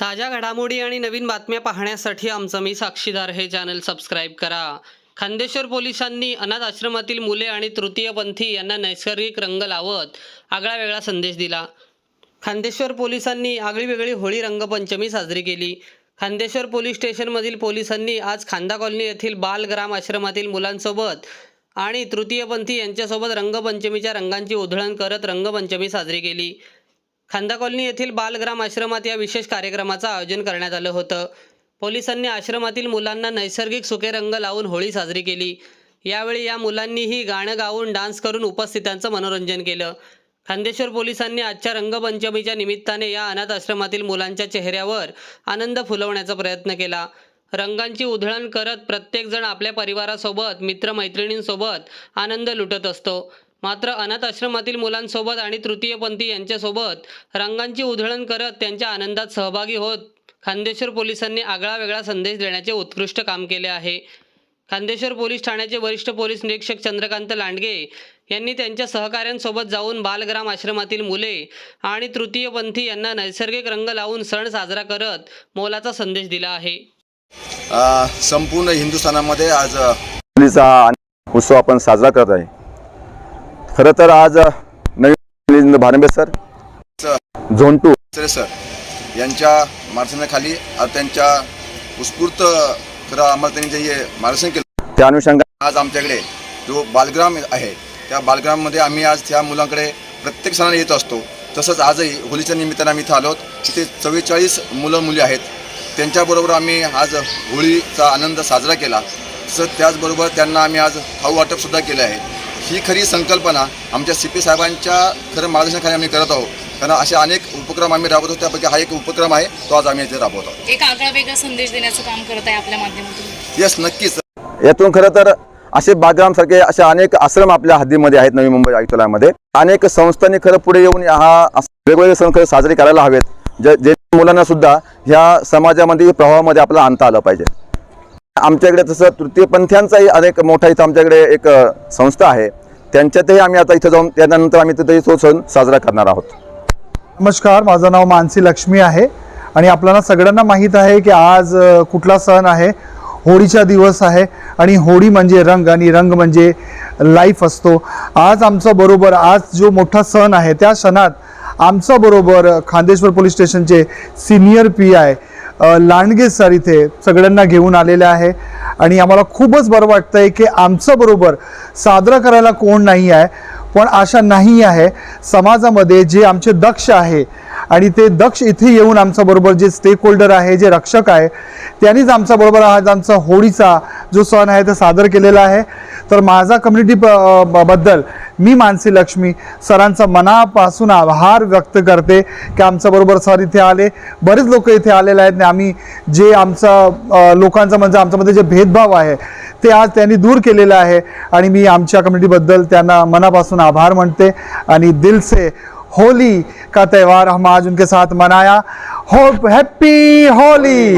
ताज्या घडामोडी आणि नवीन बातम्या पाहण्यासाठी आमचं मी साक्षीदार हे चॅनल सबस्क्राईब करा. खांदेश्वर पोलिसांनी अनाथ आश्रमातील मुले आणि तृतीयपंथी यांना नैसर्गिक रंग लावत आगळा वेगळा संदेश दिला. खांदेश्वर पोलिसांनी आगळीवेगळी होळी रंगपंचमी साजरी केली. खांदेश्वर पोलीस स्टेशनमधील पोलिसांनी आज खांदा कॉलनी येथील बालग्राम आश्रमातील मुलांसोबत आणि तृतीयपंथी यांच्यासोबत रंगपंचमीच्या रंगांची उधळण करत रंगपंचमी साजरी केली. खांदा कॉलनी येथील बालग्राम आश्रमात या विशेष कार्यक्रमाचं आयोजन करण्यात आलं होतं. पोलिसांनी आश्रमातील मुलांना नैसर्गिक सुके रंग लावून होळी साजरी केली. यावेळी या मुलांनीही गाणं गाऊन डान्स करून उपस्थितांचं मनोरंजन केलं. खांदेश्वर पोलिसांनी आजच्या रंगपंचमीच्या निमित्ताने या अनाथ आश्रमातील मुलांच्या चेहऱ्यावर आनंद फुलवण्याचा प्रयत्न केला. रंगांची उधळण करत प्रत्येकजण आपल्या परिवारासोबत मित्रमैत्रिणींसोबत आनंद लुटत असतो. मात्र अनाथ आश्रमातील मुलांसोबत आणि तृतीयपंथी यांच्यासोबत रंगांची उधळण करत त्यांच्या आनंदात सहभागी होत खांदेश्वर पोलिसांनी आगळा वेगळा संदेश देण्याचे उत्कृष्ट काम केले आहे. खांदेश्वर पोलीस ठाण्याचे वरिष्ठ पोलीस निरीक्षक चंद्रकांत लांडगे यांनी त्यांच्या सहकाऱ्यांसोबत जाऊन बालग्राम आश्रमातील मुले आणि तृतीयपंथी यांना नैसर्गिक रंग लावून सण साजरा करत मोलाचा संदेश दिला आहे. संपूर्ण हिंदुस्थानामध्ये आज अ, होळीचा उत्सव आपण साजरा करत आहे. खरं तर आज नवीन भानबे सर झोन टू सरे यांच्या मार्गदर्शनाखाली त्यांच्या उत्स्फूर्त खरं आम्हाला त्यांनी जे मार्गदर्शन केलं. त्या अनुषंगाने आज आमच्याकडे जो बालग्राम आहे त्या बालग्राममध्ये आम्ही आज त्या मुलांकडे प्रत्येक सणाला येत असतो. तसंच आजही होळीच्या निमित्तानं आम्ही इथं आलो तिथे चव्वेचाळीस मुलं मुली आहेत. त्यांच्याबरोबर आम्ही आज होळीचा आनंद साजरा केला. तसंच त्याचबरोबर त्यांना आम्ही आज खाऊ वाटपसुद्धा केलं आहे. ही खरी संकल्पना आमच्या सी पी साहेबांच्या खरं मार्गदर्शनाखाली आम्ही करत आहोत. कारण असे अनेक उपक्रम आम्ही राबवतो त्यापैकी हा एक उपक्रम आहे तो आज आम्ही इथे राबवत आहोत. एक आगळा वेगळा संदेश देण्याचं काम करत आहे आपल्या माध्यमातून. येस नक्कीच. यातून खरं तर असे बागरामसारखे असे अनेक आश्रम आपल्या हद्दीमध्ये आहेत नवी मुंबई आयुक्तालयामध्ये. अनेक संस्थांनी खरं पुढे येऊन हा वेगवेगळे सण खरं साजरे करायला हवेत. जे जे मुलांना सुद्धा ह्या समाजामध्ये प्रवाहामध्ये आपल्याला आणता आलं पाहिजे. आमच्याकडे तसं तृतीयपंथ्यांचाही अनेक मोठा इथं आमच्याकडे एक संस्था आहे. त्यांच्यातही आम्ही आता इथं जाऊन त्यानंतर आम्ही तिथेही तो सण साजरा करणार आहोत. नमस्कार माझं नाव मानसी लक्ष्मी आहे आणि आपल्याला सगळ्यांना माहीत आहे की आज कुठला सण आहे? होळीचा दिवस आहे आणि होळी म्हणजे रंग आणि रंग म्हणजे लाईफ असतो. आज आमचं बरोबर आज जो मोठा सण आहे त्या सणात आमचं बरोबर खांदेश्वर पोलीस स्टेशनचे senior P I Landge sir इथे सगळ्यांना घेऊन आलेले आहे. आणि आम्हाला खूपच बरं वाटतं आहे की आमचं बरोबर करायला कोण नाही आहे पण अशा नाही आहे. समाजामध्ये जे आमचे दक्ष आहे आणि ते दक्ष इथे येऊन आमच्याबरोबर जे स्टेक होल्डर आहे जे रक्षक आहे त्यांनीच आमच्याबरोबर आज आमचा होळीचा जो सण आहे ते सादर केलेला आहे. तर माझा कम्युनिटी बद्दल मी मानसी लक्ष्मी सरांचा मनापासून आभार व्यक्त करते की आमच्याबरोबर सर इथे आले. बरेच लोक इथे आलेले आहेत आणि आम्ही जे आमचा लोकांचा म्हणजे आमच्यामध्ये जे भेदभाव आहे ते आज त्यांनी दूर केलेलं आहे. आणि मी आमच्या कम्युनिटीबद्दल त्यांना मनापासून आभार म्हणते आणि दिलसे होली का त्यौहार हम आज उनके साथ मनाया। हो हैप्पी होली।